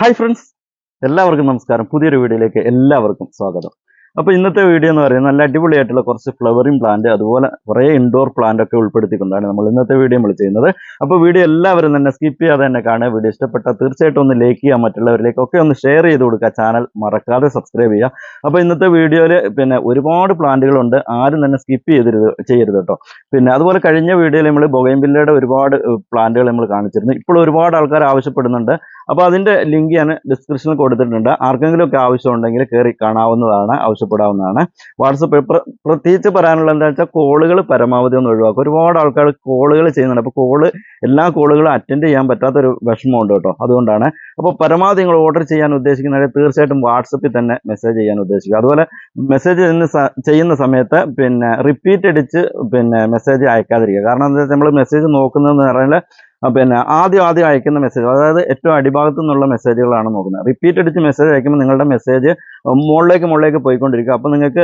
Hi friends എല്ലാവർക്കും നമസ്കാരം. പുതിയൊരു വീഡിയോയിലേക്ക് എല്ലാവർക്കും സ്വാഗതം. അപ്പോൾ ഇന്നത്തെ വീഡിയോ എന്ന് പറയുന്നത് നല്ല അടിപൊളിയായിട്ടുള്ള കുറച്ച് ഫ്ലവറിംഗ് പ്ലാന്റ് അതുപോലെ കുറേ ഇൻഡോർ പ്ലാന്റ് ഒക്കെ ഉൾപ്പെടുത്തിക്കൊണ്ടാണ് നമ്മൾ ഇന്നത്തെ വീഡിയോ നമ്മൾ ചെയ്യുന്നത്. അപ്പോൾ വീഡിയോ എല്ലാവരും തന്നെ സ്കിപ്പ് ചെയ്യാതെ തന്നെ കാണുക. വീഡിയോ ഇഷ്ടപ്പെട്ടാൽ തീർച്ചയായിട്ടും ഒന്ന് ലൈക്ക് ചെയ്യുക. മറ്റുള്ളവരിലേക്ക് ഒക്കെ ഒന്ന് ഷെയർ ചെയ്ത് കൊടുക്കുക. ചാനൽ മറക്കാതെ സബ്സ്ക്രൈബ് ചെയ്യുക. അപ്പോൾ ഇന്നത്തെ വീഡിയോയിൽ പിന്നെ ഒരുപാട് പ്ലാന്റുകളുണ്ട് ആരും തന്നെ സ്കിപ്പ് ചെയ്തരുത് ചെയ്യരുത് കേട്ടോ. പിന്നെ അതുപോലെ കഴിഞ്ഞ വീഡിയോയിൽ നമ്മൾ ബൊഗൈംബില്ലയുടെ ഒരുപാട് പ്ലാന്റുകൾ നമ്മൾ കാണിച്ചിരുന്നു. ഇപ്പോൾ ഒരുപാട് ആൾക്കാർ ആവശ്യപ്പെടുന്നുണ്ട്. അപ്പോൾ അതിന്റെ ലിങ്ക് ഞാൻ ഡിസ്ക്രിപ്ഷനിൽ കൊടുത്തിട്ടുണ്ട്. ആർക്കെങ്കിലും ഒക്കെ ആവശ്യമുണ്ടെങ്കിൽ കയറി കാണാവുന്നതാണ് ആവശ്യപ്പെടാവുന്നതാണ്. വാട്സപ്പ് പ്രത്യേകിച്ച് പറയാനുള്ളത് എന്താ വെച്ചാൽ കോളുകൾ പരമാവധി ഒന്ന് ഒഴിവാക്കുക. ഒരുപാട് ആൾക്കാർ കോളുകൾ ചെയ്യുന്നുണ്ട്. അപ്പോൾ കോൾ എല്ലാ കോളുകളും അറ്റൻഡ് ചെയ്യാൻ പറ്റാത്തൊരു വിഷമമുണ്ട് കേട്ടോ. അതുകൊണ്ടാണ്. അപ്പോൾ പരമാവധി നിങ്ങൾ ഓർഡർ ചെയ്യാൻ ഉദ്ദേശിക്കുന്നവരെ തീർച്ചയായിട്ടും വാട്സപ്പിൽ തന്നെ മെസ്സേജ് ചെയ്യാൻ ഉദ്ദേശിക്കുക. അതുപോലെ മെസ്സേജ് ചെയ്യുന്ന സമയത്ത് പിന്നെ റിപ്പീറ്റ് അടിച്ച് പിന്നെ മെസ്സേജ് അയക്കാതിരിക്കുക. കാരണം എന്താ വെച്ചാൽ നമ്മൾ മെസ്സേജ് നോക്കുന്നതെന്ന് പറഞ്ഞാൽ പിന്നെ ആദ്യം ആദ്യം അയക്കുന്ന മെസ്സേജ് അതായത് ഏറ്റവും അടിഭാഗത്തു നിന്നുള്ള മെസ്സേജുകളാണ് നോക്കുന്നത്. റിപ്പീറ്റ് അടിച്ച് മെസ്സേജ് അയക്കുമ്പോൾ നിങ്ങളുടെ മെസ്സേജ് മുകളിലേക്ക് മുകളിലേക്ക് പോയിക്കൊണ്ടിരിക്കും അപ്പം നിങ്ങൾക്ക്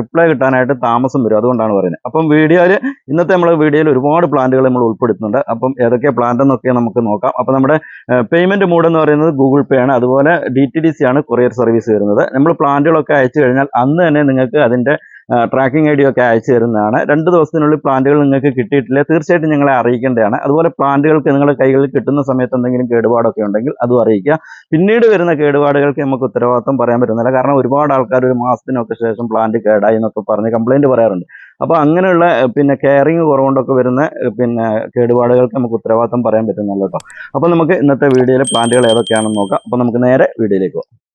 റിപ്ലൈ കിട്ടാനായിട്ട് താമസം വരും. അതുകൊണ്ടാണ് പറയുന്നത്. അപ്പം വീഡിയോയിൽ ഇന്നത്തെ നമ്മൾ വീഡിയോയിൽ ഒരുപാട് പ്ലാന്റുകൾ നമ്മൾ ഉൾപ്പെടുത്തുന്നുണ്ട്. അപ്പം ഏതൊക്കെ പ്ലാന്റ് എന്നൊക്കെ നമുക്ക് നോക്കാം. അപ്പം നമ്മുടെ പേയ്മെന്റ് മോഡ് എന്ന് പറയുന്നത് ഗൂഗിൾ പേ ആണ്. അതുപോലെ ഡി ടി ഡി സി ആണ് കൊറിയർ സർവീസ് വരുന്നത്. നമ്മൾ പ്ലാന്റുകളൊക്കെ അയച്ചു കഴിഞ്ഞാൽ അന്ന് തന്നെ നിങ്ങൾക്ക് അതിന്റെ ട്രാക്കിംഗ് ഐ ഡി ഒക്കെ അയച്ചു തരുന്നതാണ്. രണ്ട് ദിവസത്തിനുള്ളിൽ പ്ലാന്റുകൾ നിങ്ങൾക്ക് കിട്ടിയിട്ടില്ല. തീർച്ചയായിട്ടും ഞങ്ങളെ അറിയിക്കേണ്ടതാണ്. അതുപോലെ പ്ലാന്റുകൾക്ക് നിങ്ങളുടെ കൈകളിൽ കിട്ടുന്ന സമയത്ത് എന്തെങ്കിലും കേടുപാടൊക്കെ ഉണ്ടെങ്കിൽ അതും അറിയിക്കുക. പിന്നീട് വരുന്ന കേടുപാടുകൾക്ക് നമുക്ക് ഉത്തരവാദിത്വം പറയാൻ പറ്റുന്നില്ല. കാരണം ഒരുപാട് ആൾക്കാർ ഒരു മാസത്തിനൊക്കെ ശേഷം പ്ലാന്റ് കേടായി എന്നൊക്കെ പറഞ്ഞ് കംപ്ലൈന്റ് പറയാറുണ്ട്. അപ്പോൾ അങ്ങനെയുള്ള പിന്നെ കെയറിങ് കുറവുകൊണ്ടൊക്കെ വരുന്ന പിന്നെ കേടുപാടുകൾക്ക് നമുക്ക് ഉത്തരവാദിത്വം പറയാൻ പറ്റുന്നില്ല കേട്ടോ. അപ്പോൾ നമുക്ക് ഇന്നത്തെ വീഡിയോയിലെ പ്ലാന്റുകൾ ഏതൊക്കെയാണെന്ന് നോക്കാം. അപ്പോൾ നമുക്ക് നേരെ വീഡിയോയിലേക്ക് പോകാം.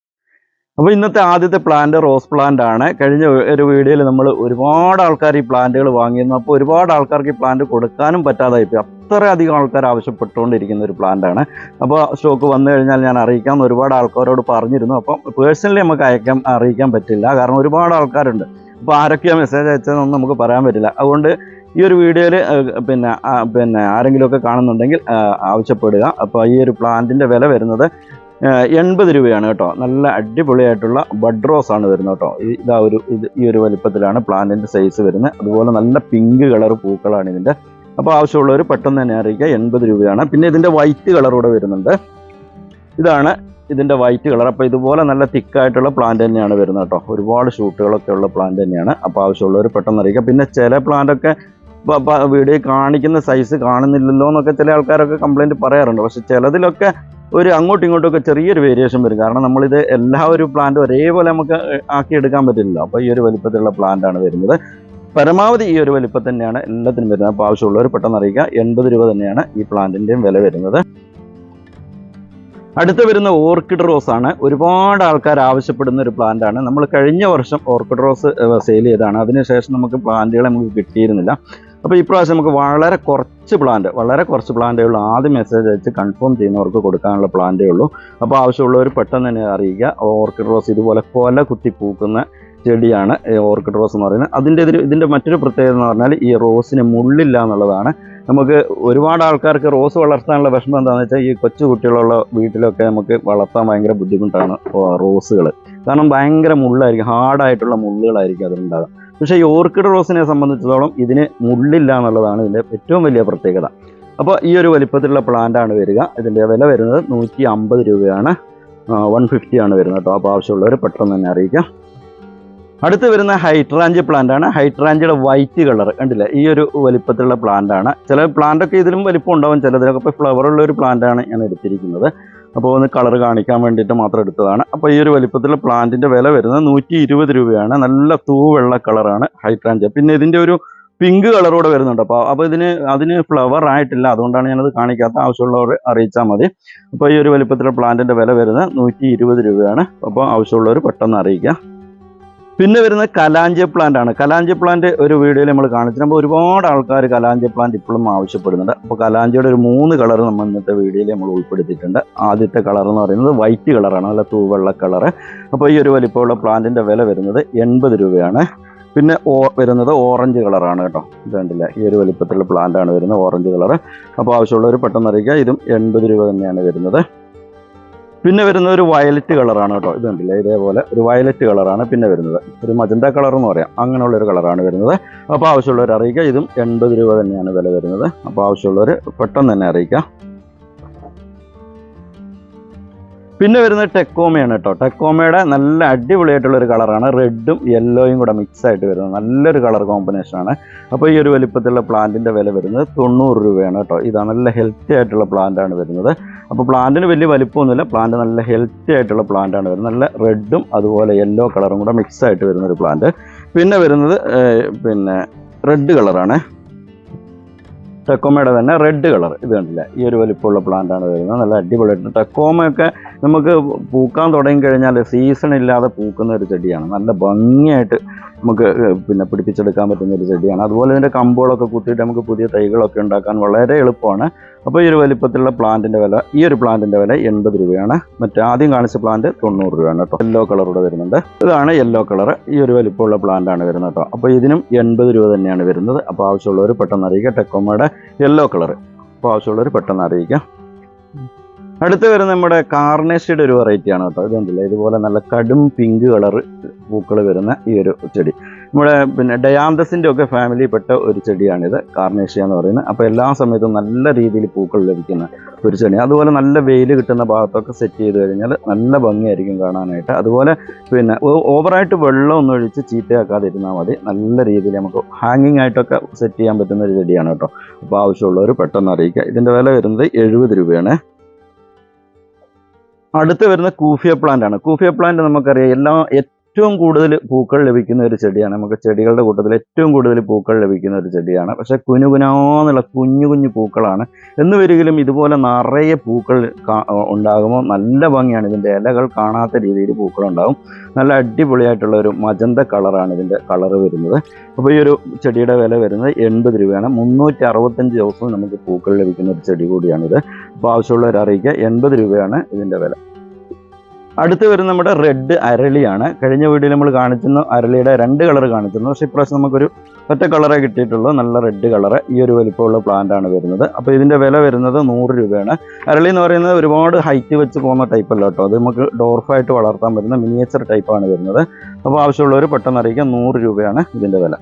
അപ്പോൾ ഇന്നത്തെ ആദ്യത്തെ പ്ലാന്റ് റോസ് പ്ലാന്റ് ആണ്. കഴിഞ്ഞ ഒരു വീഡിയോയിൽ നമ്മൾ ഒരുപാട് ആൾക്കാർ ഈ പ്ലാന്റുകൾ വാങ്ങിയിരുന്നു. അപ്പോൾ ഒരുപാട് ആൾക്കാർക്ക് ഈ പ്ലാന്റ് കൊടുക്കാനും പറ്റാതായി പോയി. അത്രയധികം ആൾക്കാർ ആവശ്യപ്പെട്ടുകൊണ്ടിരിക്കുന്ന ഒരു പ്ലാന്റ് ആണ്. അപ്പോൾ സ്റ്റോക്ക് വന്നു കഴിഞ്ഞാൽ ഞാൻ അറിയിക്കാം ഒരുപാട് ആൾക്കാരോട് പറഞ്ഞിരുന്നു. അപ്പം പേഴ്സണലി നമുക്ക് അയക്കാൻ അറിയിക്കാൻ പറ്റില്ല. കാരണം ഒരുപാട് ആൾക്കാരുണ്ട്. അപ്പോൾ ആരൊക്കെയാണ് മെസ്സേജ് അയച്ചതെന്നൊന്നും നമുക്ക് പറയാൻ പറ്റില്ല. അതുകൊണ്ട് ഈ ഒരു വീഡിയോയിൽ പിന്നെ പിന്നെ ആരെങ്കിലുമൊക്കെ കാണുന്നുണ്ടെങ്കിൽ ആവശ്യപ്പെടുക. അപ്പോൾ ഈ ഒരു പ്ലാന്റിന്റെ വില വരുന്നത് എൺപത് രൂപയാണ് കേട്ടോ. നല്ല അടിപൊളിയായിട്ടുള്ള ബഡ് റോസ് ആണ് വരുന്നത് കേട്ടോ. ഇതാ ഒരു ഇത് ഈ ഒരു വലിപ്പത്തിലാണ് പ്ലാന്റിന്റെ സൈസ് വരുന്നത്. അതുപോലെ നല്ല പിങ്ക് കളർ പൂക്കളാണ് ഇതിന്റെ അപ്പോൾ ആവശ്യമുള്ളവർ പെട്ടെന്ന് തന്നെ അറിയിക്കുക. എൺപത് രൂപയാണ്. പിന്നെ ഇതിന്റെ വൈറ്റ് കളർ കൂടെ വരുന്നുണ്ട്. ഇതാണ് ഇതിന്റെ വൈറ്റ് കളർ അപ്പോൾ ഇതുപോലെ നല്ല തിക്കായിട്ടുള്ള പ്ലാന്റ് തന്നെയാണ് വരുന്നത് കേട്ടോ. ഒരുപാട് ഷൂട്ടുകളൊക്കെ ഉള്ള പ്ലാന്റ് തന്നെയാണ്. അപ്പോൾ ആവശ്യമുള്ളവർ പെട്ടെന്ന് അറിയിക്കുക. പിന്നെ ചില പ്ലാന്റൊക്കെ വീഡിയോ കാണിക്കുന്ന സൈസ് കാണുന്നില്ലല്ലോ എന്നൊക്കെ ചില ആൾക്കാരൊക്കെ കംപ്ലൈന്റ് പറയാറുണ്ട്. പക്ഷെ ചിലതിലൊക്കെ ഒരു അങ്ങോട്ടും ഇങ്ങോട്ടും ഒക്കെ ചെറിയൊരു വേരിയേഷൻ വരും. കാരണം നമ്മളിത് എല്ലാ ഒരു പ്ലാന്റ് ഒരേപോലെ നമുക്ക് ആക്കി എടുക്കാൻ പറ്റില്ല അപ്പോൾ ഈ ഒരു വലിപ്പത്തിലുള്ള പ്ലാന്റ് ആണ് വരുന്നത്. പരമാവധി ഈ ഒരു വലിപ്പം തന്നെയാണ് എല്ലാത്തിനും വരുന്നത്. അപ്പോൾ ആവശ്യമുള്ളവർ പെട്ടെന്ന് അറിയിക്കുക. എൺപത് രൂപ തന്നെയാണ് ഈ പ്ലാന്റിന്റെയും വില വരുന്നത്. അടുത്ത വരുന്ന ഓർക്കിഡ് റോസ് ആണ്. ഒരുപാട് ആൾക്കാർ ആവശ്യപ്പെടുന്ന ഒരു പ്ലാന്റ് ആണ്. നമ്മൾ കഴിഞ്ഞ വർഷം ഓർക്കിഡ് റോസ് സെയിൽ ചെയ്തതാണ്. അതിനുശേഷം നമുക്ക് പ്ലാന്റുകളെ നമുക്ക് കിട്ടിയിരുന്നില്ല. അപ്പോൾ ഇപ്രാവശ്യം നമുക്ക് വളരെ കുറച്ച് പ്ലാന്റ് വളരെ കുറച്ച് പ്ലാന്റേ ഉള്ളൂ. ആദ്യം മെസ്സേജ് അയച്ച് കൺഫേം ചെയ്യുന്നവർക്ക് കൊടുക്കാനുള്ള പ്ലാന്റേ ഉള്ളൂ. അപ്പോൾ ആവശ്യമുള്ളവർ പെട്ടെന്ന് തന്നെ അറിയിക്കുക. ഓർക്കിഡ് റോസ് ഇതുപോലെ കൊല കുത്തി പൂക്കുന്ന ചെടിയാണ് ഓർക്കിഡ് റോസ് എന്ന് പറയുന്നത്. അതിന്റെ ഇതിൽ ഇതിന്റെ മറ്റൊരു പ്രത്യേകത എന്ന് പറഞ്ഞാൽ ഈ റോസിന് മുള്ളില്ല എന്നുള്ളതാണ്. നമുക്ക് ഒരുപാട് ആൾക്കാർക്ക് റോസ് വളർത്താനുള്ള വിഷമം എന്താണെന്ന് വെച്ചാൽ ഈ കൊച്ചു കുട്ടികളുള്ള വീട്ടിലൊക്കെ നമുക്ക് വളർത്താൻ ഭയങ്കര ബുദ്ധിമുട്ടാണ് റോസുകൾ കാരണം ഭയങ്കര മുള്ളായിരിക്കും ഹാർഡായിട്ടുള്ള മുള്ളുകളായിരിക്കും അതിലുണ്ടാകുക പക്ഷേ ഈ ഓർക്കിഡ് റോസിനെ സംബന്ധിച്ചിടത്തോളം ഇതിന് മുള്ളില്ല എന്നുള്ളതാണ് ഇതിന്റെ ഏറ്റവും വലിയ പ്രത്യേകത. അപ്പോൾ ഈ ഒരു വലിപ്പത്തിലുള്ള പ്ലാന്റാണ് വരിക. ഇതിന്റെ വില വരുന്നത് നൂറ്റി അമ്പത് രൂപയാണ് വൺ ഫിഫ്റ്റി ആണ് വരുന്നത് കേട്ടോ. അപ്പോൾ ആവശ്യമുള്ളവർ പെട്ടെന്ന് തന്നെ അറിയിക്കാം അടുത്ത് വരുന്ന ഹൈട്രാഞ്ച് പ്ലാന്റ് ആണ്. ഹൈട്രാഞ്ചിയുടെ വൈറ്റ് കളർ കണ്ടില്ല? ഈ ഒരു വലിപ്പത്തിലുള്ള പ്ലാന്റ് ആണ്. ചില പ്ലാന്റൊക്കെ ഇതിലും വലിപ്പം ഉണ്ടാവും. ചിലതിലൊക്കെ ഇപ്പോൾ ഉള്ള ഒരു പ്ലാന്റ് ആണ് ഞാൻ എടുത്തിരിക്കുന്നത്. അപ്പോൾ ഒന്ന് കളർ കാണിക്കാൻ വേണ്ടിയിട്ട് മാത്രം എടുത്തതാണ്. അപ്പോൾ ഈ ഒരു വലിപ്പത്തിൽ പ്ലാന്റിന്റെ വില വരുന്നത് നൂറ്റി ഇരുപത് രൂപയാണ്. നല്ല തൂവെള്ള കളറാണ് ഹൈട്രാൻജ പിന്നെ ഇതിന്റെ ഒരു പിങ്ക് കളറോടെ വരുന്നുണ്ട്. അപ്പോൾ അപ്പോൾ ഇതിന് അതിന് ഫ്ലവർ ആയിട്ടില്ല. അതുകൊണ്ടാണ് ഞാനത് കാണിക്കാത്ത ആവശ്യമുള്ളവർ അറിയിച്ചാൽ മതി. അപ്പോൾ ഈ ഒരു വലിപ്പത്തിലെ പ്ലാന്റിന്റെ വില വരുന്നത് നൂറ്റി രൂപയാണ്. അപ്പോൾ ആവശ്യമുള്ളവർ പെട്ടെന്ന് അറിയിക്കുക. പിന്നെ വരുന്നത് കലാഞ്ചി പ്ലാന്റ് ആണ്. കലാഞ്ചി പ്ലാന്റ് ഒരു വീഡിയോയിൽ നമ്മൾ കാണിച്ചിട്ട് ഒരുപാട് ആൾക്കാർ കലാഞ്ചി പ്ലാന്റ് ഇപ്പോഴും ആവശ്യപ്പെടുന്നുണ്ട്. അപ്പോൾ കലാഞ്ചിയുടെ ഒരു മൂന്ന് കളർ നമ്മൾ ഇന്നത്തെ വീഡിയോയിൽ നമ്മൾ ഉൾപ്പെടുത്തിയിട്ടുണ്ട്. ആദ്യത്തെ കളർ എന്ന് പറയുന്നത് വൈറ്റ് കളറാണ് നല്ല തൂവെള്ള കളർ അപ്പോൾ ഈ ഒരു വലിപ്പമുള്ള പ്ലാന്റിന്റെ വില വരുന്നത് എൺപത് രൂപയാണ്. പിന്നെ ഓ വരുന്നത് ഓറഞ്ച് കളറാണ് കേട്ടോ. ഇത് കണ്ടില്ല? ഈ ഒരു വലിപ്പത്തിലുള്ള പ്ലാന്റ് ആണ് വരുന്നത് ഓറഞ്ച് കളർ അപ്പോൾ ആവശ്യമുള്ളവർ പെട്ടെന്ന് അറിയിക്കുക. ഇതും എൺപത് രൂപ തന്നെയാണ് വരുന്നത്. പിന്നെ വരുന്നത് ഒരു വയലറ്റ് കളറാണ് കേട്ടോ. ഇത് കണ്ടില്ലേ? ഇതേപോലെ ഒരു വയലറ്റ് കളറാണ് പിന്നെ വരുന്നത്. ഒരു മജന്ത കളർ എന്ന് പറയാം. അങ്ങനെയുള്ള ഒരു കളറാണ് വരുന്നത്. അപ്പോൾ ആവശ്യമുള്ളവർ അറിയിക്കുക ഇതും എൺപത് രൂപ തന്നെയാണ് വില വരുന്നത്. അപ്പോൾ ആവശ്യമുള്ളവർ പെട്ടെന്ന് തന്നെ അറിയിക്കുക പിന്നെ വരുന്നത് ടെക്കോമയാണ് കേട്ടോ. ടെക്കോമയുടെ നല്ല അടിപൊളിയായിട്ടുള്ള ഒരു കളറാണ് റെഡും യെല്ലോയും കൂടെ മിക്സ് ആയിട്ട് വരുന്നത്. നല്ലൊരു കളർ കോമ്പിനേഷനാണ് അപ്പോൾ ഈ ഒരു വലിപ്പത്തിലുള്ള പ്ലാന്റിന്റെ വില വരുന്നത് തൊണ്ണൂറ് രൂപയാണ് കേട്ടോ. ഇതാണ് നല്ല ഹെൽത്തി ആയിട്ടുള്ള പ്ലാന്റാണ് വരുന്നത്. അപ്പോൾ പ്ലാന്റിന് വലിയ വലിപ്പമൊന്നുമില്ല. പ്ലാന്റ് നല്ല ഹെൽത്തി ആയിട്ടുള്ള പ്ലാന്റാണ് വരുന്നത്. നല്ല റെഡും അതുപോലെ യെല്ലോ കളറും കൂടെ മിക്സ് ആയിട്ട് വരുന്ന ഒരു പ്ലാന്റ് പിന്നെ വരുന്നത് പിന്നെ റെഡ് കളറാണ് ടെക്കോമയുടെ തന്നെ റെഡ് കളർ ഇത് കണ്ടില്ല? ഈ ഒരു വലിപ്പമുള്ള പ്ലാന്റാണ് വരുന്നത്. നല്ല അടിപൊളിയായിട്ട്. ടെക്കോമയൊക്കെ നമുക്ക് പൂക്കാൻ തുടങ്ങി കഴിഞ്ഞാൽ സീസൺ ഇല്ലാതെ പൂക്കുന്ന ഒരു ചെടിയാണ്. നല്ല ഭംഗിയായിട്ട് നമുക്ക് പിന്നെ പിടിപ്പിച്ചെടുക്കാൻ പറ്റുന്ന ഒരു ചെടിയാണ്. അതുപോലെ ഇതിന്റെ കമ്പുകളൊക്കെ കുത്തിയിട്ട് നമുക്ക് പുതിയ തൈകളൊക്കെ ഉണ്ടാക്കാൻ വളരെ എളുപ്പമാണ്. അപ്പോൾ ഈ ഒരു വലിപ്പത്തിലുള്ള പ്ലാന്റിന്റെ വില ഈ ഒരു പ്ലാന്റിന്റെ വില എൺപത് രൂപയാണ്. മറ്റേ ആദ്യം കാണിച്ച പ്ലാന്റ് തൊണ്ണൂറ് രൂപയാണ് കേട്ടോ. യെല്ലോ കളറോടെ വരുന്നുണ്ട്. ഇതാണ് യെല്ലോ കളർ ഈ ഒരു വലിപ്പമുള്ള പ്ലാന്റാണ് വരുന്നത് കേട്ടോ. അപ്പോൾ ഇതിനും എൺപത് രൂപ തന്നെയാണ് വരുന്നത്. അപ്പോൾ ആവശ്യമുള്ളവർ പെട്ടെന്ന് അറിയിക്കുക ടെക്കോമയുടെ യെല്ലോ കളർ അപ്പോൾ ആവശ്യമുള്ളവർ പെട്ടെന്ന് അറിയിക്കാം. അടുത്ത് വരുന്ന നമ്മുടെ കാർണേഷ്യയുടെ ഒരു വെറൈറ്റിയാണ് കേട്ടോ. ഇതുണ്ടല്ലോ ഇതുപോലെ നല്ല കടും പിങ്ക് കളർ പൂക്കൾ വരുന്ന ഈ ഒരു ചെടി. നമ്മുടെ പിന്നെ ഡയാന്തസിന്റെ ഒക്കെ ഫാമിലിയിൽപ്പെട്ട ഒരു ചെടിയാണിത് കാർണേഷ്യ എന്ന് പറയുന്നത്. അപ്പോൾ എല്ലാ സമയത്തും നല്ല രീതിയിൽ പൂക്കൾ ലഭിക്കുന്ന ഒരു ചെടി. അതുപോലെ നല്ല വെയിൽ കിട്ടുന്ന ഭാഗത്തൊക്കെ സെറ്റ് ചെയ്ത് കഴിഞ്ഞാൽ നല്ല ഭംഗിയായിരിക്കും കാണാനായിട്ട്. അതുപോലെ പിന്നെ ഓവറായിട്ട് വെള്ളം ഒന്നും ഒഴിച്ച് ചീത്തയാക്കാതെ ഇരുന്നാൽ മതി. നല്ല രീതിയിൽ നമുക്ക് ഹാങ്ങിങ് ആയിട്ടൊക്കെ സെറ്റ് ചെയ്യാൻ പറ്റുന്ന ഒരു ചെടിയാണ് കേട്ടോ. അപ്പോൾ ആവശ്യമുള്ളവർ പെട്ടെന്ന് അറിയിക്കുക. ഇതിന്റെ വില വരുന്നത് എഴുപത് രൂപയാണ്. അടുത്ത് വരുന്ന കൂഫിയ പ്ലാന്റ് ആണ്. കൂഫിയ പ്ലാന്റ് നമുക്കറിയാം. എല്ലാ ഏറ്റവും കൂടുതൽ പൂക്കൾ ലഭിക്കുന്ന ഒരു ചെടിയാണ്. നമുക്ക് ചെടികളുടെ കൂട്ടത്തിൽ ഏറ്റവും കൂടുതൽ പൂക്കൾ ലഭിക്കുന്ന ഒരു ചെടിയാണ്. പക്ഷേ കുനുകുനാന്നുള്ള കുഞ്ഞു കുഞ്ഞു പൂക്കളാണ്. എന്ന് വരികിലും ഇതുപോലെ നിറയെ പൂക്കൾ ഉണ്ടാകുമോ ഉണ്ടാകുമ്പോൾ നല്ല ഭംഗിയാണ്. ഇതിന്റെ ഇലകൾ കാണാത്ത രീതിയിൽ പൂക്കൾ ഉണ്ടാകും നല്ല അടിപൊളിയായിട്ടുള്ള ഒരു മജന്ത കളറാണ് ഇതിന്റെ കളറ് വരുന്നത്. അപ്പോൾ ഈ ഒരു ചെടിയുടെ വില വരുന്നത് എൺപത് രൂപയാണ്. മുന്നൂറ്റി അറുപത്തഞ്ച് ദിവസവും നമുക്ക് പൂക്കൾ ലഭിക്കുന്ന ഒരു ചെടി കൂടിയാണിത്. അപ്പോൾ ആവശ്യമുള്ളവർ അറിയിക്കുക. എൺപത് രൂപയാണ് ഇതിന്റെ വില. അടുത്ത് വരുന്ന നമ്മുടെ റെഡ് അരളിയാണ്. കഴിഞ്ഞ വീഡിയോയിൽ നമ്മൾ കാണിച്ചിരുന്നു അരളിയുടെ രണ്ട് കളർ കാണിച്ചിരുന്നു. പക്ഷേ ഇപ്രാവശ്യം നമുക്കൊരു ഒറ്റ കളറേ കിട്ടിയിട്ടുള്ളൂ. നല്ല റെഡ് കളറ് ഈ ഒരു വലിപ്പമുള്ള പ്ലാന്റ് ആണ് വരുന്നത്. അപ്പോൾ ഇതിന്റെ വില വരുന്നത് നൂറ് രൂപയാണ്. അരളി എന്ന് പറയുന്നത് ഒരുപാട് ഹൈറ്റ് വെച്ച് പോകുന്ന ടൈപ്പ് അല്ല കേട്ടോ. അത് നമുക്ക് ഡോർഫായിട്ട് വളർത്താൻ പറ്റുന്ന മിനിയേച്ചർ ടൈപ്പാണ് വരുന്നത്. അപ്പോൾ ആവശ്യമുള്ളവർ പെട്ടെന്ന് അറിയിക്കുക നൂറ് രൂപയാണ് ഇതിന്റെ വില.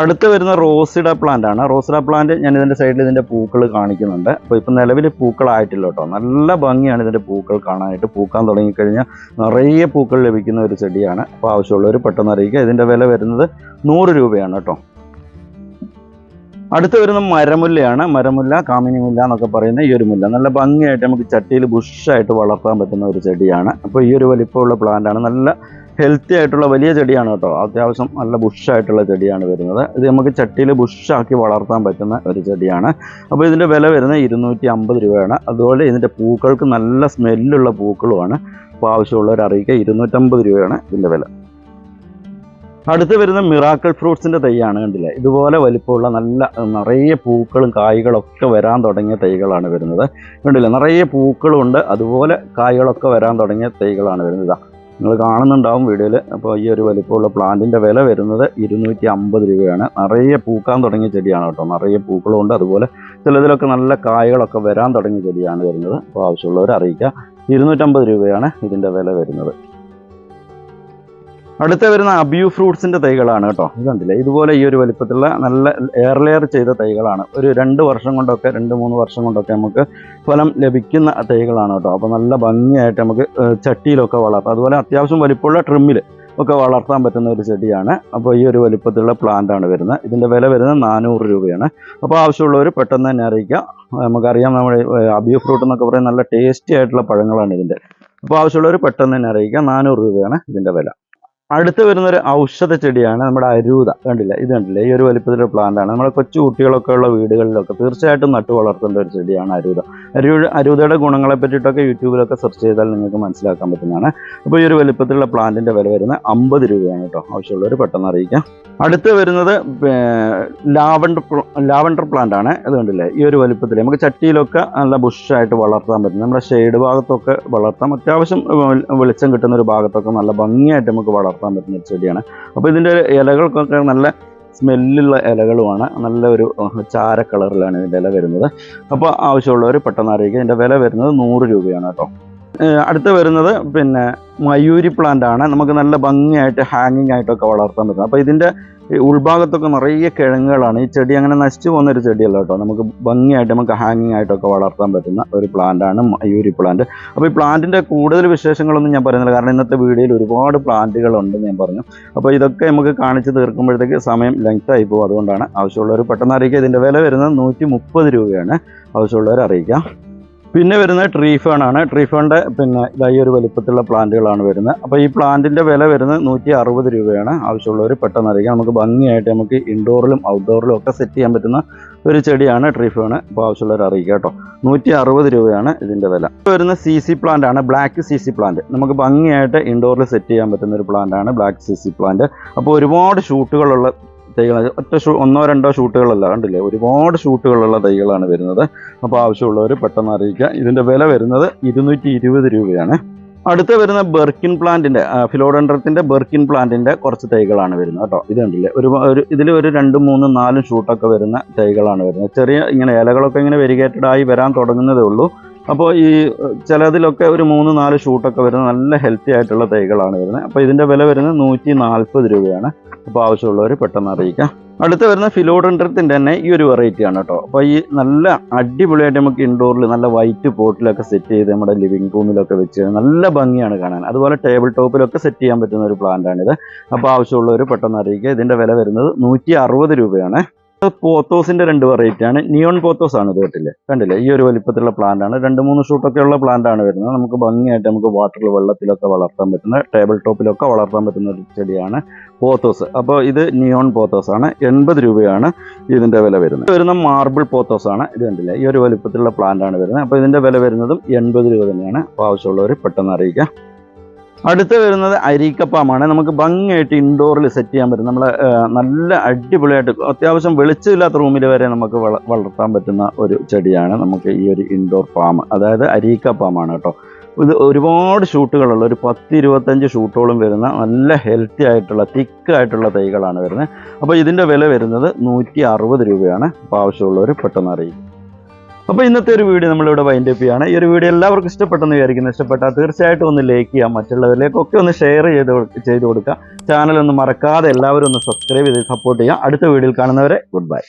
അടുത്ത് വരുന്ന റോസിഡ പ്ലാന്റ് ആണ്. റോസിഡ പ്ലാന്റ് ഞാൻ ഇതിന്റെ സൈഡിൽ ഇതിന്റെ പൂക്കൾ കാണിക്കുന്നുണ്ട്. അപ്പോൾ ഇപ്പം നിലവിൽ പൂക്കളായിട്ടില്ല കേട്ടോ. നല്ല ഭംഗിയാണ് ഇതിന്റെ പൂക്കൾ കാണാനായിട്ട്. പൂക്കാൻ തുടങ്ങിക്കഴിഞ്ഞാൽ നിറയെ പൂക്കൾ ലഭിക്കുന്ന ഒരു ചെടിയാണ്. അപ്പോൾ ആവശ്യമുള്ളവർ പെട്ടെന്ന് അറിയിക്കുക. ഇതിന്റെ വില വരുന്നത് നൂറ് രൂപയാണ് കേട്ടോ. അടുത്ത് വരുന്ന മരമുല്ലയാണ്. മരമുല്ല കാമിനി മുല്ല എന്നൊക്കെ പറയുന്ന ഈ ഒരു മുല്ല. നല്ല ഭംഗിയായിട്ട് നമുക്ക് ചട്ടിയിൽ ബുഷായിട്ട് വളർത്താൻ പറ്റുന്ന ഒരു ചെടിയാണ്. അപ്പോൾ ഈ ഒരു വലിപ്പമുള്ള പ്ലാന്റാണ് നല്ല ഹെൽത്തി ആയിട്ടുള്ള വലിയ ചെടിയാണ് കേട്ടോ. അത്യാവശ്യം നല്ല ബുഷായിട്ടുള്ള ചെടിയാണ് വരുന്നത്. ഇത് നമുക്ക് ചട്ടിയിൽ ബുഷാക്കി വളർത്താൻ പറ്റുന്ന ഒരു ചെടിയാണ്. അപ്പോൾ ഇതിന്റെ വില വരുന്നത് ഇരുന്നൂറ്റി അമ്പത് രൂപയാണ്. അതുപോലെ ഇതിന്റെ പൂക്കൾക്ക് നല്ല സ്മെല്ലുള്ള പൂക്കളുമാണ്. അപ്പോൾ ആവശ്യമുള്ളവർ അറിയിക്കുക ഇരുന്നൂറ്റമ്പത് രൂപയാണ് ഇതിന്റെ വില. അടുത്ത് വരുന്ന മിറാക്കിൾ ഫ്രൂട്ട്സിന്റെ തൈയാണ് കണ്ടില്ലേ? ഇതുപോലെ വലിപ്പമുള്ള നല്ല നിറയെ പൂക്കളും കായ്കളൊക്കെ വരാൻ തുടങ്ങിയ തൈകളാണ് വരുന്നത്. കണ്ടില്ലേ? നിറയെ പൂക്കളും ഉണ്ട് അതുപോലെ കായ്കളൊക്കെ വരാൻ തുടങ്ങിയ തൈകളാണ് വരുന്നത്. നിങ്ങൾ കാണുന്നുണ്ടാവും വീഡിയോയിൽ. അപ്പോൾ ഈ ഒരു വലിപ്പമുള്ള പ്ലാന്റിന്റെ വില വരുന്നത് ഇരുന്നൂറ്റി അമ്പത് രൂപയാണ്. നിറയെ പൂക്കാൻ തുടങ്ങിയ ചെടിയാണ് കേട്ടോ. നിറയെ പൂക്കളും ഉണ്ട് അതുപോലെ ചിലതിലൊക്കെ നല്ല കായകളൊക്കെ വരാൻ തുടങ്ങിയ ചെടിയാണ് വരുന്നത്. അപ്പോൾ ആവശ്യമുള്ളവർ അറിയിക്കുക ഇരുന്നൂറ്റമ്പത് രൂപയാണ് ഇതിന്റെ വില വരുന്നത്. അടുത്ത വരുന്ന അബ്യൂ ഫ്രൂട്ട്സിന്റെ തൈകളാണ് കേട്ടോ. ഇത് കണ്ടില്ലേ? ഇതുപോലെ ഈ ഒരു വലിപ്പത്തിലുള്ള നല്ല എയർ ലെയർ ചെയ്ത തൈകളാണ്. ഒരു രണ്ട് വർഷം കൊണ്ടൊക്കെ രണ്ട് മൂന്ന് വർഷം കൊണ്ടൊക്കെ നമുക്ക് ഫലം ലഭിക്കുന്ന തൈകളാണ് കേട്ടോ. അപ്പോൾ നല്ല ഭംഗിയായിട്ട് നമുക്ക് ചട്ടിയിലൊക്കെ വളർത്താം. അതുപോലെ അത്യാവശ്യം വലിപ്പമുള്ള ട്രിമ്മിൽ ഒക്കെ വളർത്താൻ പറ്റുന്ന ഒരു ചെടിയാണ്. അപ്പോൾ ഈ ഒരു വലിപ്പത്തിലുള്ള പ്ലാന്റ് ആണ് വരുന്നത്. ഇതിന്റെ വില വരുന്നത് നാനൂറ് രൂപയാണ്. അപ്പോൾ ആവശ്യമുള്ളവർ പെട്ടെന്ന് തന്നെ അറിയിക്കാം. നമുക്കറിയാം നമ്മുടെ അബിയോ ഫ്രൂട്ട് എന്നൊക്കെ പറയുന്ന നല്ല ടേസ്റ്റി ആയിട്ടുള്ള പഴങ്ങളാണ് ഇതിന്റെ അപ്പോൾ ആവശ്യമുള്ളവർ പെട്ടെന്ന് തന്നെ അറിയിക്കാം. നാനൂറ് രൂപയാണ് ഇതിന്റെ വില. അടുത്ത് വരുന്ന ഒരു ഔഷധ ചെടിയാണ് നമ്മുടെ അരൂത. കണ്ടില്ല? ഇത് കണ്ടില്ല? ഈ ഒരു വലിപ്പത്തിലൊരു പ്ലാന്റ് ആണ്. നമ്മുടെ കൊച്ചു കുട്ടികളൊക്കെ ഉള്ള വീടുകളിലൊക്കെ തീർച്ചയായിട്ടും നട്ടു വളർത്തേണ്ട ഒരു ചെടിയാണ് അരൂത. അരൂ അരൂതയുടെ ഗുണങ്ങളെ പറ്റിയിട്ടൊക്കെ യൂട്യൂബിലൊക്കെ സെർച്ച് ചെയ്താൽ നിങ്ങൾക്ക് മനസ്സിലാക്കാൻ പറ്റുന്നതാണ്. അപ്പോൾ ഈ ഒരു വലിപ്പത്തിലുള്ള പ്ലാന്റിന്റെ വില വരുന്നത് അമ്പത് രൂപയാണ് കേട്ടോ. ആവശ്യമുള്ളവർ പെട്ടെന്ന് അറിയിക്കാം. അടുത്ത് വരുന്നത് ലാവണ്ടർ ലാവണ്ടർ പ്ലാന്റ് ആണ്. ഇത് കണ്ടില്ലേ? ഈ ഒരു വലിപ്പത്തിൽ നമുക്ക് ചട്ടിയിലൊക്കെ നല്ല ബുഷായിട്ട് വളർത്താൻ പറ്റും. നമ്മുടെ ഷെയ്ഡ് ഭാഗത്തൊക്കെ വളർത്താം അത്യാവശ്യം വെളിച്ചം കിട്ടുന്ന ഒരു ഭാഗത്തൊക്കെ നല്ല ഭംഗിയായിട്ട് നമുക്ക് വളർത്താൻ പറ്റുന്ന ഒരു ചെടിയാണ് അപ്പോൾ ഇതിന്റെ ഇലകൾക്കൊക്കെ നല്ല സ്മെല്ലുള്ള ഇലകളുമാണ്. നല്ല ഒരു ചാര കളറിലാണ് ഇതിന്റെ ഇല വരുന്നത്. അപ്പോൾ ആവശ്യമുള്ളവർ പെട്ടെന്ന് അറിയിക്കുക. ഇതിന്റെ വില വരുന്നത് നൂറ് രൂപയാണ് കേട്ടോ. അടുത്ത് വരുന്നത് പിന്നെ മയൂരി പ്ലാന്റ് ആണ്. നമുക്ക് നല്ല ഭംഗിയായിട്ട് ഹാങ്ങിങ് ആയിട്ടൊക്കെ വളർത്താൻ പറ്റും. അപ്പോൾ ഇതിന്റെ ഉൾഭാഗത്തൊക്കെ നിറയെ കിഴങ്ങുകളാണ്. ഈ ചെടി അങ്ങനെ നശിച്ചു പോകുന്ന ഒരു ചെടിയല്ല കേട്ടോ. നമുക്ക് ഭംഗിയായിട്ട് നമുക്ക് ഹാങ്ങിങ് ആയിട്ടൊക്കെ വളർത്താൻ പറ്റുന്ന ഒരു പ്ലാന്റാണ് മയൂരി പ്ലാന്റ് അപ്പോൾ ഈ പ്ലാന്റിന്റെ കൂടുതൽ വിശേഷങ്ങളൊന്നും ഞാൻ പറയുന്നില്ല. കാരണം ഇന്നത്തെ വീഡിയോയിൽ ഒരുപാട് പ്ലാന്റുകൾ ഉണ്ടെന്ന് ഞാൻ പറഞ്ഞു. അപ്പോൾ ഇതൊക്കെ നമുക്ക് കാണിച്ച് തീർക്കുമ്പോഴത്തേക്ക് സമയം ലെങ്ത് ആയി പോകും. അതുകൊണ്ടാണ് ആവശ്യമുള്ളവർ പെട്ടെന്ന് അറിയിക്കുക. ഇതിന്റെ വില വരുന്നത് നൂറ്റി രൂപയാണ്. ആവശ്യമുള്ളവർ അറിയിക്കാം. പിന്നെ വരുന്നത് ട്രീ ആണ്. ട്രീ ഫേണിന്റെ പിന്നെ ഇതായി ഒരു വലിപ്പത്തിലുള്ള പ്ലാന്റുകളാണ് വരുന്നത്. അപ്പോൾ ഈ പ്ലാന്റിന്റെ വില വരുന്നത് നൂറ്റി അറുപത് രൂപയാണ്. ആവശ്യമുള്ളവർ പെട്ടെന്ന് അറിയിക്കാം. നമുക്ക് ഭംഗിയായിട്ട് നമുക്ക് ഇൻഡോറിലും ഔട്ട്ഡോറിലും ഒക്കെ സെറ്റ് ചെയ്യാൻ പറ്റുന്ന ഒരു ചെടിയാണ് ട്രീ ഫേണ് അപ്പോൾ ആവശ്യമുള്ളവർ അറിയിക്കുക കേട്ടോ. നൂറ്റി അറുപത് രൂപയാണ് ഇതിന്റെ വില. വരുന്ന സി സി പ്ലാന്റ് ആണ്. Black Z Z plant. നമുക്ക് ഭംഗിയായിട്ട് ഇൻഡോറിൽ സെറ്റ് ചെയ്യാൻ പറ്റുന്ന ഒരു പ്ലാന്റ് ആണ് ബ്ലാക്ക് സി സി പ്ലാന്റ്. അപ്പോൾ ഒരുപാട് ഷൂട്ടുകളുള്ള തൈകൾ ഒറ്റ ഷൂ ഒന്നോ രണ്ടോ ഷൂട്ടുകളല്ല കണ്ടില്ലേ? ഒരുപാട് ഷൂട്ടുകളുള്ള തൈകളാണ് വരുന്നത്. അപ്പോൾ ആവശ്യമുള്ളവർ പെട്ടെന്ന് അറിയിക്കുക. ഇതിന്റെ വില വരുന്നത് ഇരുന്നൂറ്റി ഇരുപത് രൂപയാണ്. അടുത്ത വരുന്ന ബെർക്കിൻ പ്ലാന്റിന്റെ ഫിലോഡൻഡ്രത്തിന്റെ ബെർക്കിൻ പ്ലാന്റിന്റെ കുറച്ച് തൈകളാണ് വരുന്നത് കേട്ടോ. ഇത് കണ്ടില്ലേ? ഒരു ഒരു ഇതിൽ ഒരു രണ്ട് മൂന്ന് നാലും ഷൂട്ടൊക്കെ വരുന്ന തൈകളാണ് വരുന്നത്. ചെറിയ ഇങ്ങനെ ഇലകളൊക്കെ ഇങ്ങനെ വെരികേറ്റഡായി വരാൻ തുടങ്ങുന്നതേ ഉള്ളൂ. അപ്പോൾ ഈ ചിലതിലൊക്കെ ഒരു മൂന്ന് നാല് ഷൂട്ടൊക്കെ വരുന്ന നല്ല ഹെൽത്തി ആയിട്ടുള്ള തൈകളാണ് വരുന്നത്. അപ്പോൾ ഇതിന്റെ വില വരുന്നത് നൂറ്റി നാൽപ്പത് രൂപയാണ്. അപ്പോൾ ആവശ്യമുള്ളവർ പെട്ടെന്ന് അറിയിക്കാം. അടുത്ത് വരുന്ന ഫിലോഡൻഡ്രത്തിന്റെ തന്നെ ഈ ഒരു വെറൈറ്റി ആണ് കേട്ടോ. അപ്പോൾ ഈ നല്ല അടിപൊളിയായിട്ട് നമുക്ക് ഇൻഡോറിൽ നല്ല വൈറ്റ് പോട്ടിലൊക്കെ സെറ്റ് ചെയ്ത് നമ്മുടെ ലിവിംഗ് റൂമിലൊക്കെ വെച്ച് നല്ല ഭംഗിയാണ് കാണാൻ. അതുപോലെ ടേബിൾ ടോപ്പിലൊക്കെ സെറ്റ് ചെയ്യാൻ പറ്റുന്ന ഒരു പ്ലാന്റ് ആണിത്. അപ്പോൾ ആവശ്യമുള്ളവർ പെട്ടെന്ന് അറിയിക്കുക ഇതിന്റെ വില വരുന്നത് നൂറ്റി രൂപയാണ്. പോത്തോസിന്റെ രണ്ട് വെറൈറ്റി ആണ്. നിയോൺ പോത്തോസ് ആണ് ഇത് കേട്ടില്ലേ? കണ്ടില്ലേ? ഈ ഒരു വലിപ്പത്തിലുള്ള പ്ലാന്റ് ആണ്. രണ്ട് മൂന്ന് ഷൂട്ടൊക്കെ ഉള്ള പ്ലാന്റ് ആണ് വരുന്നത്. നമുക്ക് ഭംഗിയായിട്ട് നമുക്ക് വാട്ടറിൽ വെള്ളത്തിലൊക്കെ വളർത്താൻ പറ്റുന്ന ടേബിൾ ടോപ്പിലൊക്കെ വളർത്താൻ പറ്റുന്ന ഒരു ചെടിയാണ് പോത്തോസ് അപ്പോൾ ഇത് നിയോൺ പോത്തോസ് ആണ്. എൺപത് രൂപയാണ് ഇതിന്റെ വില വരുന്നത്. വരുന്ന മാർബിൾ പോത്തോസ് ആണ്. ഇത് കണ്ടില്ലേ? ഈ ഒരു വലിപ്പത്തിലുള്ള പ്ലാന്റ് ആണ് വരുന്നത്. അപ്പോൾ ഇതിന്റെ വില വരുന്നതും എൺപത് രൂപ തന്നെയാണ്. അപ്പോൾ ആവശ്യമുള്ളവർ പെട്ടെന്ന് അറിയിക്കുക അടുത്ത് വരുന്നത് അരീക്കപ്പാമാണ്. നമുക്ക് ഭംഗിയായിട്ട് ഇൻഡോറിൽ സെറ്റ് ചെയ്യാൻ പറ്റും. നമ്മൾ നല്ല അടിപൊളിയായിട്ട് അത്യാവശ്യം വെളിച്ചമില്ലാത്ത റൂമിൽ വരെ നമുക്ക് വളർത്താൻ പറ്റുന്ന ഒരു ചെടിയാണ് നമുക്ക് ഈ ഒരു ഇൻഡോർ ഫാം അതായത് അരീക്കപ്പാമാണ് കേട്ടോ. ഇത് ഒരുപാട് ഷൂട്ടുകളുള്ള ഒരു പത്ത് ഇരുപത്തഞ്ച് ഷൂട്ടോളം വരുന്ന നല്ല ഹെൽത്തി ആയിട്ടുള്ള തിക്ക് ആയിട്ടുള്ള തൈകളാണ് വരുന്നത്. അപ്പോൾ ഇതിന്റെ വില വരുന്നത് നൂറ്റി രൂപയാണ്. അപ്പോൾ ആവശ്യമുള്ളവർ പെട്ടെന്ന് അറിയിക്കും. അപ്പോൾ ഇന്നത്തെ ഒരു വീഡിയോ നമ്മളിവിടെ വൈൻഡ് അപ്പ് ചെയ്യാണ്. ഈ ഒരു വീഡിയോ എല്ലാവർക്കും ഇഷ്ടപ്പെട്ടെന്ന് വിചാരിക്കുന്നു. ഇഷ്ടപ്പെട്ടാൽ തീർച്ചയായിട്ടും ഒന്ന് ലൈക്ക് ചെയ്യാം മറ്റുള്ളവരിലേക്കൊക്കെ ഒന്ന് ഷെയർ ചെയ്ത് ചെയ്ത് കൊടുക്കുക. ചാനൽ ഒന്ന് മറക്കാതെ എല്ലാവരും ഒന്ന് സബ്സ്ക്രൈബ് ചെയ്ത് സപ്പോർട്ട് ചെയ്യുക. അടുത്ത വീഡിയോയിൽ കാണുന്നവരെ ഗുഡ് ബൈ